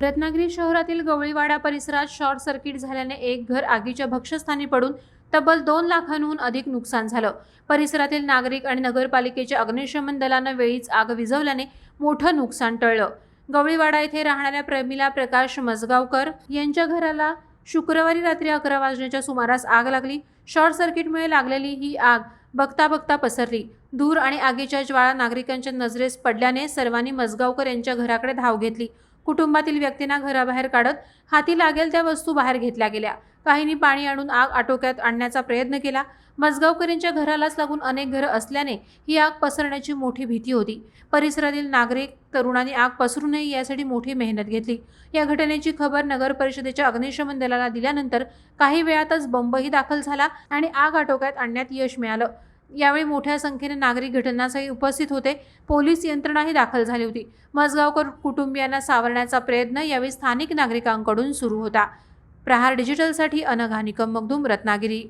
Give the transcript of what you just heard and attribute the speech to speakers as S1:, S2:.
S1: रत्नागिरी शहरातील गवळीवाडा परिसरात short circuit झाल्याने एक घर आगीच्या भक्षस्थानी पडून तब्बल दोन लाखांहून अधिक नुकसान झालं. परिसरातील नागरिक आणि नगरपालिकेच्या अग्निशमन दलानं वेळीच आग विझवल्याने मोठं नुकसान टळलं. गवळीवाडा येथे राहणाऱ्या प्रमिला प्रकाश मजगावकर यांच्या घराला शुक्रवारी रात्री अकरा वाजण्याच्या सुमारास आग लागली. शॉर्ट सर्किटमुळे लागलेली ही आग बघता बघता पसरली. धूर आणि आगीच्या ज्वाळा नागरिकांच्या नजरेस पडल्याने सर्वांनी मजगावकर यांच्या घराकडे धाव घेतली. कुटुंबातील व्यक्तींना घराबाहेर काढत हाती लागेल त्या वस्तू बाहेर घेतल्या गेल्या. काहींनी पाणी आणून आग आटोक्यात आणण्याचा प्रयत्न केला. मजगावकरींच्या घरालाच लागून अनेक घरं असल्याने ही आग पसरण्याची मोठी भीती होती. परिसरातील नागरिक तरुणांनी आग पसरू नये यासाठी मोठी मेहनत घेतली. या घटनेची खबर नगर परिषदेच्या अग्निशमन दलाला दिल्यानंतर काही वेळातच बंबही दाखल झाला आणि आग आटोक्यात आणण्यात यश मिळालं. यावेळी मोठ्या संख्येने नागरिक घटनास्थळी उपस्थित होते. पोलीस यंत्रणाही दाखल झाली होती. मजगावकर कुटुंबियांना सावरण्याचा प्रयत्न यावेळी स्थानिक नागरिकांकडून सुरू होता. प्रहार डिजिटलसाठी अनघा निकम मगदूम रत्नागिरी.